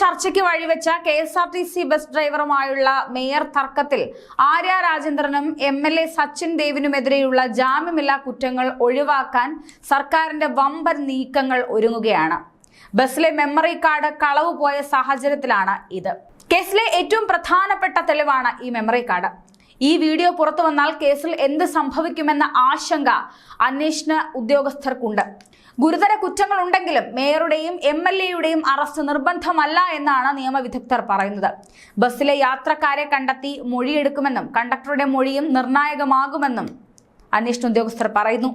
ചർച്ചയ്ക്ക് വഴിവെച്ച K S R T C bus ഡ്രൈവറുമായുള്ള mayor തർക്കത്തിൽ ആര്യ രാജേന്ദ്രനും എം എൽ എ സച്ചിൻ ദേവിനുമെതിരെയുള്ള ജാമ്യമില്ലാ കുറ്റങ്ങൾ ഒഴിവാക്കാൻ സർക്കാരിന്റെ വമ്പൻ നീക്കങ്ങൾ ഒരുങ്ങുകയാണ്. ബസ്സിലെ മെമ്മറി കാർഡ് കളവ് പോയ സാഹചര്യത്തിലാണ് ഇത്. കേസിലെ ഏറ്റവും പ്രധാനപ്പെട്ട തെളിവാണ് ഈ മെമ്മറി കാർഡ്. ഈ വീഡിയോ പുറത്തു വന്നാൽ കേസിൽ എന്ത് സംഭവിക്കുമെന്ന ആശങ്ക അന്വേഷണ ഉദ്യോഗസ്ഥർക്കുണ്ട്. ഗുരുതര കുറ്റങ്ങൾ ഉണ്ടെങ്കിലും മേയറുടെയും എം എൽ എയുടെയും അറസ്റ്റ് നിർബന്ധമല്ല എന്നാണ് നിയമവിദഗ്ധർ പറയുന്നത്. ബസ്സിലെ യാത്രക്കാരെ കണ്ടെത്തി മൊഴിയെടുക്കുമെന്നും കണ്ടക്ടറുടെ മൊഴിയും നിർണായകമാകുമെന്നും അന്വേഷണ ഉദ്യോഗസ്ഥർ പറയുന്നു.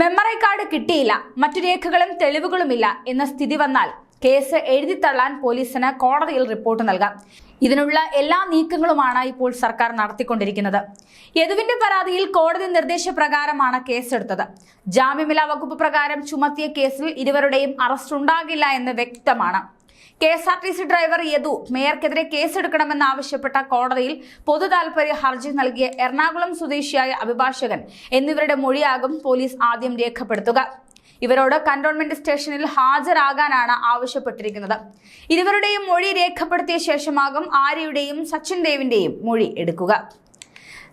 മെമ്മറി കാർഡ് കിട്ടിയില്ല മറ്റു രേഖകളും തെളിവുകളുമില്ല എന്ന സ്ഥിതി വന്നാൽ കേസ് എഴുതിത്തള്ളാൻ പോലീസിന് കോടതിയിൽ റിപ്പോർട്ട് നൽകാം. ഇതിനുള്ള എല്ലാ നീക്കങ്ങളുമാണ് ഇപ്പോൾ സർക്കാർ നടത്തിക്കൊണ്ടിരിക്കുന്നത്. യദുവിന്റെ പരാതിയിൽ കോടതി നിർദ്ദേശപ്രകാരമാണ് കേസെടുത്തത്. ജാമ്യമില്ലാ വകുപ്പ് പ്രകാരം ചുമത്തിയ കേസിൽ ഇരുവരുടെയും അറസ്റ്റ് ഉണ്ടാകില്ല എന്ന് വ്യക്തമാണ്. K S R T C driver Yadu മേയർക്കെതിരെ കേസെടുക്കണമെന്ന് ആവശ്യപ്പെട്ട കോടതിയിൽ പൊതു താൽപര്യ ഹർജി നൽകിയ എറണാകുളം സ്വദേശിയായ അഭിഭാഷകൻ എന്നിവരുടെ മൊഴിയാകും പോലീസ് ആദ്യം രേഖപ്പെടുത്തുക. ഇവരോട് കന്റോൺമെന്റ് സ്റ്റേഷനിൽ ഹാജരാകാനാണ് ആവശ്യപ്പെട്ടിരിക്കുന്നത്. ഇരുവരുടെയും മൊഴി രേഖപ്പെടുത്തിയ ശേഷമാകും ആര്യയുടെയും സച്ചിൻ ദേവിന്റെയും മൊഴി എടുക്കുക.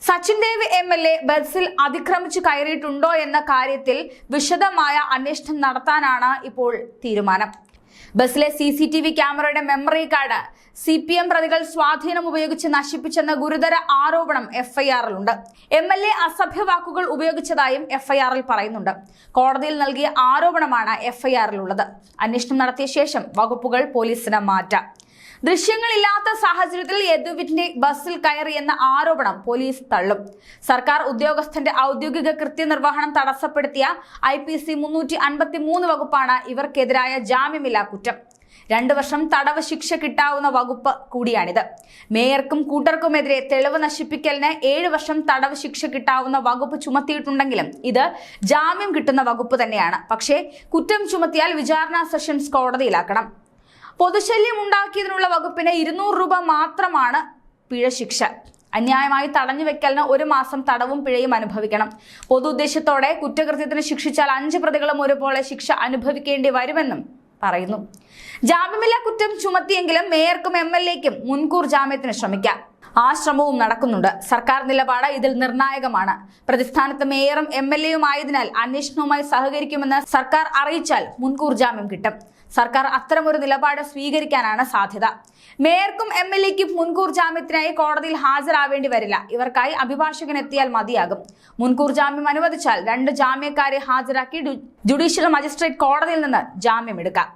Sachin Dev M L A ബസ്സിൽ അതിക്രമിച്ചു കയറിയിട്ടുണ്ടോ എന്ന കാര്യത്തിൽ വിശദമായ അന്വേഷണം നടത്താനാണ് ഇപ്പോൾ തീരുമാനം. ബസ്സിലെ സി സി ടി വി ക്യാമറയുടെ memory card C P M പ്രതികൾ സ്വാധീനം ഉപയോഗിച്ച് നശിപ്പിച്ചെന്ന ഗുരുതര ആരോപണം എഫ്ഐആറിലുണ്ട്. എം എൽ എ അസഭ്യ വാക്കുകൾ ഉപയോഗിച്ചതായും എഫ്ഐആറിൽ പറയുന്നുണ്ട്. കോടതിയിൽ നൽകിയ ആരോപണമാണ് എഫ്ഐആറിലുള്ളത്. അന്വേഷണം നടത്തിയ ശേഷം വകുപ്പുകൾ പോലീസിന് മാറ്റാം. ദൃശ്യങ്ങളില്ലാത്ത സാഹചര്യത്തിൽ യദുവിന്റെ ബസ്സിൽ കയറി എന്ന ആരോപണം പോലീസ് തള്ളും. സർക്കാർ ഉദ്യോഗസ്ഥന്റെ ഔദ്യോഗിക കൃത്യനിർവഹണം തടസ്സപ്പെടുത്തിയ ഐ പി സി മുന്നൂറ്റി അൻപത്തി മൂന്ന് വകുപ്പാണ് ഇവർക്കെതിരായ ജാമ്യമില്ലാ കുറ്റം. രണ്ടു വർഷം തടവ് ശിക്ഷ കിട്ടാവുന്ന വകുപ്പ് കൂടിയാണിത്. മേയർക്കും കൂട്ടർക്കുമെതിരെ തെളിവ് നശിപ്പിക്കലിന് ഏഴ് വർഷം തടവ് ശിക്ഷ കിട്ടാവുന്ന വകുപ്പ് ചുമത്തിയിട്ടുണ്ടെങ്കിലും ഇത് ജാമ്യം കിട്ടുന്ന വകുപ്പ് തന്നെയാണ്. പക്ഷേ കുറ്റം ചുമത്തിയാൽ വിചാരണ സെഷൻസ് കോടതിയിലാക്കണം. പൊതുശല്യം ഉണ്ടാക്കിയതിനുള്ള വകുപ്പിന് ഇരുന്നൂറ് രൂപ മാത്രമാണ് പിഴ ശിക്ഷ. അന്യായമായി തടഞ്ഞു വെക്കലിന് ഒരു മാസം തടവും പിഴയും അനുഭവിക്കണം. പൊതു ഉദ്ദേശത്തോടെ കുറ്റകൃത്യത്തിന് ശിക്ഷിച്ചാൽ അഞ്ച് പ്രതികളും ഒരുപോലെ ശിക്ഷ അനുഭവിക്കേണ്ടി വരുമെന്നും പറയുന്നു. ജാമ്യമില്ലാ കുറ്റം ചുമത്തിയെങ്കിലും മേയർക്കും എം എൽ എക്കും മുൻകൂർ ജാമ്യത്തിന് ശ്രമിക്കാം. ആ ശ്രമവും നടക്കുന്നുണ്ട്. സർക്കാർ നിലപാട് ഇതിൽ നിർണായകമാണ്. പ്രതിസ്ഥാനത്ത് മേയറും എം എൽ എയും ആയതിനാൽ അന്വേഷണവുമായി സഹകരിക്കുമെന്ന് സർക്കാർ അറിയിച്ചാൽ മുൻകൂർ ജാമ്യം കിട്ടും. സർക്കാർ അത്തരമൊരു നിലപാട് സ്വീകരിക്കാനാണ് സാധ്യത. മേയർക്കും എം എൽ എക്കും മുൻകൂർ ജാമ്യത്തിനായി കോടതിയിൽ ഹാജരാവേണ്ടി വരില്ല. ഇവർക്കായി അഭിഭാഷകൻ എത്തിയാൽ മതിയാകും. മുൻകൂർ ജാമ്യം അനുവദിച്ചാൽ രണ്ട് ജാമ്യക്കാരെ ഹാജരാക്കി ജുഡീഷ്യൽ മജിസ്ട്രേറ്റ് കോടതിയിൽ നിന്ന് ജാമ്യം എടുക്കാം.